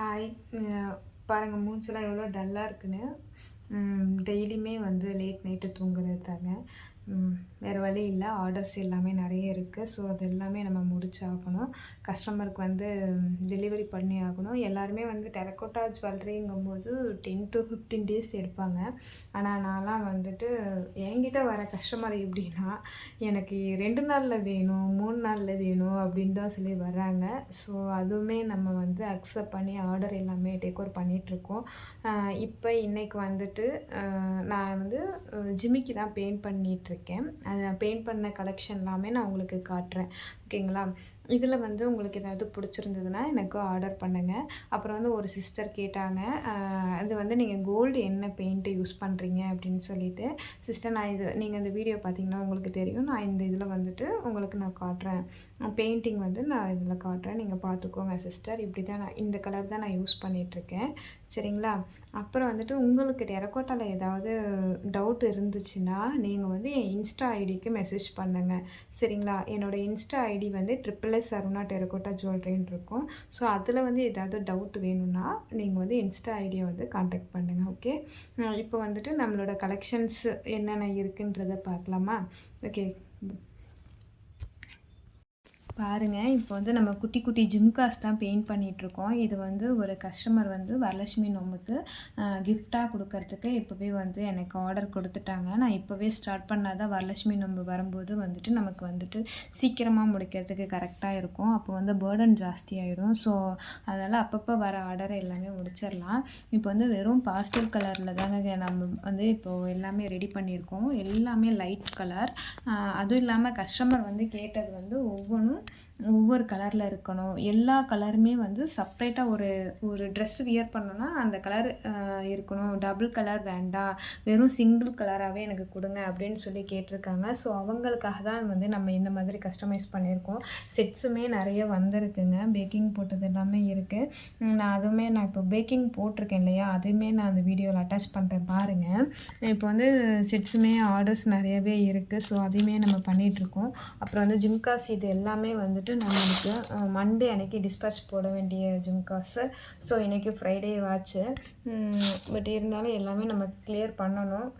Hi. பாருங்கள் மூஞ்செல்லாம் எவ்வளோ டல்லாக இருக்குன்னு. டெய்லியுமே வந்து லேட் நைட்டு தூங்குறது தாங்க வேறு வழி இல்லை. ஆர்டர்ஸ் எல்லாமே நிறைய இருக்குது ஸோ அது எல்லாமே நம்ம முடிச்சாகணும். கஸ்டமருக்கு வந்து டெலிவரி பண்ணி ஆகணும். எல்லாருமே வந்து டெரக்கோட்டா ஜுவல்லரிங்கும்போது டென் டு ஃபிஃப்டீன் டேஸ் எடுப்பாங்க. ஆனால் நான்லாம் வந்துட்டு என்கிட்ட வர கஸ்டமர் எப்படின்னா எனக்கு ரெண்டு நாளில் வேணும் மூணு நாளில் வேணும் அப்படின்னு தான் சொல்லி வர்றாங்க. ஸோ அதுவுமே நம்ம வந்து அக்செப்ட் பண்ணி ஆர்டர் எல்லாமே டேக்ஓவர் பண்ணிகிட்ருக்கோம் இப்போ இன்றைக்கி வந்துட்டு நான் வந்து ஜிமிக்கு தான் பெயிண்ட் பண்ணிகிட்ருக்கேன் பெயிண்ட் பண்ண கலெக்ஷன் எல்லாமே நான் உங்களுக்கு காட்டுறேன். ஓகேங்களா? இதில் வந்து உங்களுக்கு ஏதாவது பிடிச்சிருந்ததுன்னா எனக்கு ஆர்டர் பண்ணுங்கள் அப்புறம் வந்து ஒரு சிஸ்டர் கேட்டாங்க அது வந்து நீங்கள் கோல்டு என்ன பெயிண்ட்டு யூஸ் பண்ணுறீங்க அப்படின்னு சொல்லிட்டு. சிஸ்டர் நான் இது நீங்கள் இந்த வீடியோ பார்த்தீங்கன்னா உங்களுக்கு தெரியும். நான் இந்த இதில் வந்துட்டு உங்களுக்கு நான் காட்டுறேன். பெயிண்டிங் வந்து நான் இதில் காட்டுறேன். நீங்கள் பார்த்துக்கோங்க சிஸ்டர். இப்படி தான் நான் இந்த கலர் தான் நான் யூஸ் பண்ணிகிட்ருக்கேன் சரிங்களா? அப்புறம் வந்துட்டு உங்களுக்கு டெரக்கோட்டாவில் ஏதாவது டவுட் இருந்துச்சுன்னா நீங்கள் வந்து என் இன்ஸ்டா ஐடிக்கு மெசேஜ் பண்ணுங்கள் சரிங்களா? என்னோடய இன்ஸ்டா ஐடி வந்து ட்ரிபிள் எஸ் அருணா டெரகோட்டா ஜுவல்லரின்னு இருக்கும். ஸோ அதில் வந்து ஏதாவது டவுட் வேணும்னா நீங்கள் வந்து இன்ஸ்டா ஐடியை வந்து காண்டாக்ட் பண்ணுங்கள் ஓகே இப்போ வந்துட்டு நம்மளோட கலெக்ஷன்ஸ் என்னென்ன இருக்குன்றதை பார்க்கலாமா? ஓகே பாருங்கள் இப்போ வந்து நம்ம குட்டி குட்டி ஜிம்காஸ் தான் பெயிண்ட் பண்ணிகிட்ருக்கோம் இது வந்து ஒரு கஸ்டமர் வந்து வரலட்சுமி நோம்புக்கு கிஃப்டாக கொடுக்கறதுக்கு இப்போவே வந்து எனக்கு ஆர்டர் கொடுத்துட்டாங்க. நான் இப்போவே ஸ்டார்ட் பண்ணால் தான் வரலட்சுமி நோம்பு வரும்போது வந்துட்டு நமக்கு வந்துட்டு சீக்கிரமாக முடிக்கிறதுக்கு கரெக்டாக இருக்கும். அப்போ வந்து பேர்டன் ஜாஸ்தி ஆகிடும் ஸோ அதனால் அப்பப்போ வர ஆர்டரை எல்லாமே முடிச்சிடலாம். இப்போ வந்து வெறும் பாஸ்டல் கலரில் தாங்க நம்ம வந்து இப்போது எல்லாமே ரெடி பண்ணியிருக்கோம். எல்லாமே லைட் கலர் அதுவும் இல்லாமல் கஸ்டமர் வந்து கேட்டது வந்து ஒவ்வொன்றும் ஒவ்வொரு கலரில் இருக்கணும். எல்லா கலருமே வந்து செப்ரேட்டாக ஒரு ஒரு ட்ரெஸ் வியர் பண்ணோன்னா அந்த கலர் இருக்கணும். டபுள் கலர் வேண்டாம். வெறும் சிங்கிள் கலராகவே எனக்கு கொடுங்க அப்படின்னு சொல்லி கேட்டிருக்காங்க. ஸோ அவங்களுக்காக தான் வந்து நம்ம இந்த மாதிரி கஸ்டமைஸ் பண்ணியிருக்கோம். செட்ஸுமே நிறைய வந்திருக்குங்க. பேக்கிங் போட்டது எல்லாமே இருக்குது நான் அதுவுமே நான் இப்போ பேக்கிங் போட்டிருக்கேன் இல்லையா? அதுவுமே நான் அந்த வீடியோவில் அட்டாச் பண்ணுறேன் பாருங்கள் இப்போ வந்து செட்ஸுமே ஆர்டர்ஸ் நிறையவே இருக்குது ஸோ அதையுமே நம்ம பண்ணிகிட்ருக்கோம் அப்புறம் வந்து ஜிம்காஸ் இது எல்லாமே வந்துட்டு நம்மளுக்கு மண்டே அன்னைக்கு டிஸ்பேச் போட வேண்டிய ஜிம் காசு ஸோ இன்றைக்கி ஃப்ரைடே வாட்ச்சு பட் இருந்தாலும் எல்லாமே நம்ம கிளியர் பண்ணணும்.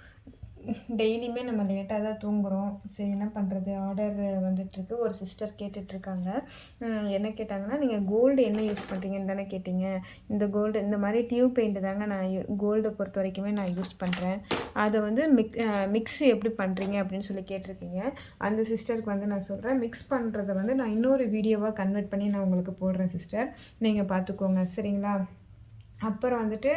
டெய்லியுமே நம்ம லேட்டாக தான் தூங்குகிறோம் சரி என்ன பண்ணுறது ஆர்டர் வந்துட்டுருக்கு. ஒரு சிஸ்டர் கேட்டுட்ருக்காங்க என்ன கேட்டாங்கன்னா நீங்கள் கோல்டு என்ன யூஸ் பண்ணுறீங்கன்னு தானே கேட்டிங்க. இந்த கோல்டு இந்த மாதிரி டியூப் பெயிண்ட் தாங்க நான் கோல்டை பொறுத்த வரைக்குமே நான் யூஸ் பண்ணுறேன் அதை வந்து மிக் மிக்ஸி எப்படி பண்ணுறீங்க அப்படின்னு சொல்லி கேட்டிருக்கீங்க. அந்த சிஸ்டருக்கு வந்து நான் சொல்கிறேன் மிக்ஸ் பண்ணுறதை வந்து நான் இன்னொரு வீடியோவாக கன்வெர்ட் பண்ணி நான் உங்களுக்கு போடுறேன் சிஸ்டர் நீங்கள் பார்த்துக்கோங்க. சரிங்களா? அப்புறம் வந்துட்டு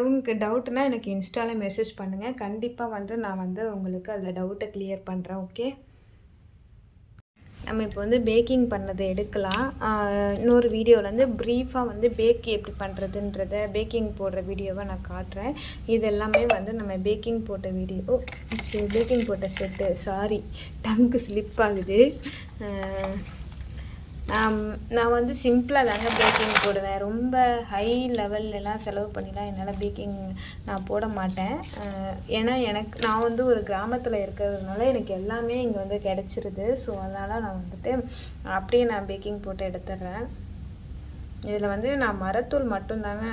உங்களுக்கு டவுட்னா எனக்கு இன்ஸ்டாவில் மெசேஜ் பண்ணுங்கள் கண்டிப்பாக வந்து நான் வந்து உங்களுக்கு அதில் டவுட்டை கிளியர் பண்ணுறேன் ஓகே நம்ம இப்போ வந்து பேக்கிங் பண்ணதை எடுக்கலாம். இன்னொரு வீடியோவில் வந்து ப்ரீஃபாக வந்து பேக் எப்படி பண்ணுறதுன்றத பேக்கிங் போடுற வீடியோவை நான் காட்டுறேன். இது எல்லாமே வந்து நம்ம பேக்கிங் போட்ட வீடியோ சரி பேக்கிங் போட்ட செட்டு சாரி டங்கு ஸ்லிப் ஆகுது. நான் வந்து சிம்பிளாக தாங்க பேக்கிங் போடுவேன். ரொம்ப ஹை லெவல்லலாம் செலவு பண்ணிலாம் என்னால் பேக்கிங் நான் போட மாட்டேன். ஏன்னா எனக்கு நான் வந்து ஒரு கிராமத்தில் இருக்கிறதுனால எனக்கு எல்லாமே இங்கே வந்து கிடச்சிருது. ஸோ அதனால் நான் வந்துட்டு அப்படியே நான் பேக்கிங் போட்டு எடுத்துடுறேன். இதில் வந்து நான் மரத்தூள் மட்டும்தாங்க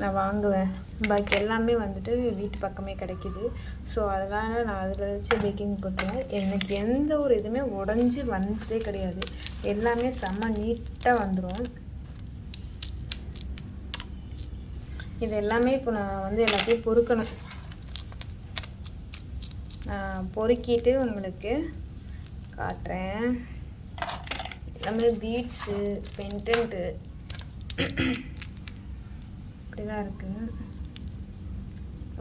நான் வாங்குவேன். பாக்கி எல்லாமே வந்துட்டு வீட்டு பக்கமே கிடைக்கிது. ஸோ அதனால் நான் அதில் வச்சு பேக்கிங் போட்டுருவேன் எனக்கு எந்த ஒரு இதுவுமே உடஞ்சி வந்ததே கிடையாது. எல்லாமே செம்ம நீட்டாக வந்துடும் இது எல்லாமே இப்போ நான் வந்து எல்லாத்தையும் பொறுக்கணும். நான் பொறுக்கிட்டு உங்களுக்கு காட்டுறேன். எல்லாமே பீட்ஸு பென்டென்ட்டு இப்படி தான் இருக்குது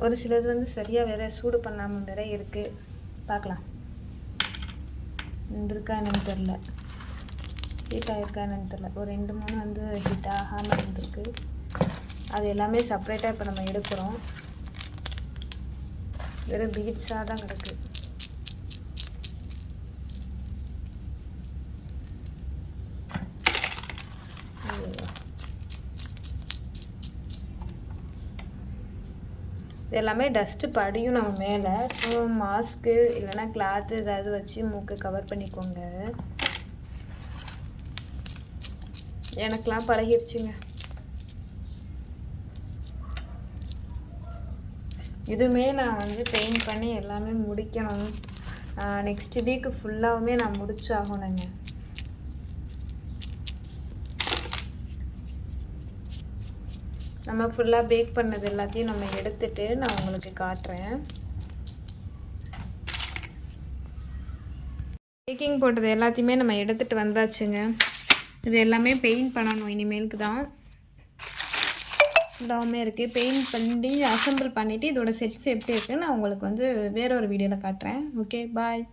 ஒரு சிலது வந்து சரியாக வேற சூடு பண்ணாமல் வேற இருக்குது பார்க்கலாம் இருந்திருக்கா என்னன்னு தெரில ஹீட் ஆகிருக்கா என்னன்னு தெரில ஒரு ரெண்டு மூணு வந்து ஹீட் ஆகாமல் இருந்திருக்கு. அது எல்லாமே செப்பரேட்டாக இப்போ நம்ம எடுக்கிறோம். வெறும் பீட்ஸாக தான் கிடக்கு. இது எல்லாமே டஸ்ட்டு படியும் நம்ம மேலே. ஸோ மாஸ்க்கு இல்லைன்னா கிளாத்து ஏதாவது வச்சு மூக்கு கவர் பண்ணிக்கோங்க. எனக்கெலாம் பழகிடுச்சுங்க இதுவுமே நான் வந்து பெயிண்ட் பண்ணி எல்லாமே முடிக்கணும். நெக்ஸ்ட் வீக்கு ஃபுல்லாகவுமே நான் முடிச்சாகணுங்க. நம்ம ஃபுல்லாக பேக் பண்ணது எல்லாத்தையும் நம்ம எடுத்துட்டு நான் உங்களுக்கு காட்டுறேன். பேக்கிங் போட்டது எல்லாத்தையுமே நம்ம எடுத்துகிட்டு வந்தாச்சுங்க. இது எல்லாமே பெயிண்ட் பண்ணணும் இனிமேலுக்கு தான். ஃபுல்லாகவுமே இருக்குது பெயிண்ட் பண்ணி அசம்பிள் பண்ணிவிட்டு இதோட செட்ஸ் எப்படி இருக்குன்னு நான் உங்களுக்கு வந்து வேற ஒரு வீடியோவில் காட்டுறேன். Okay bye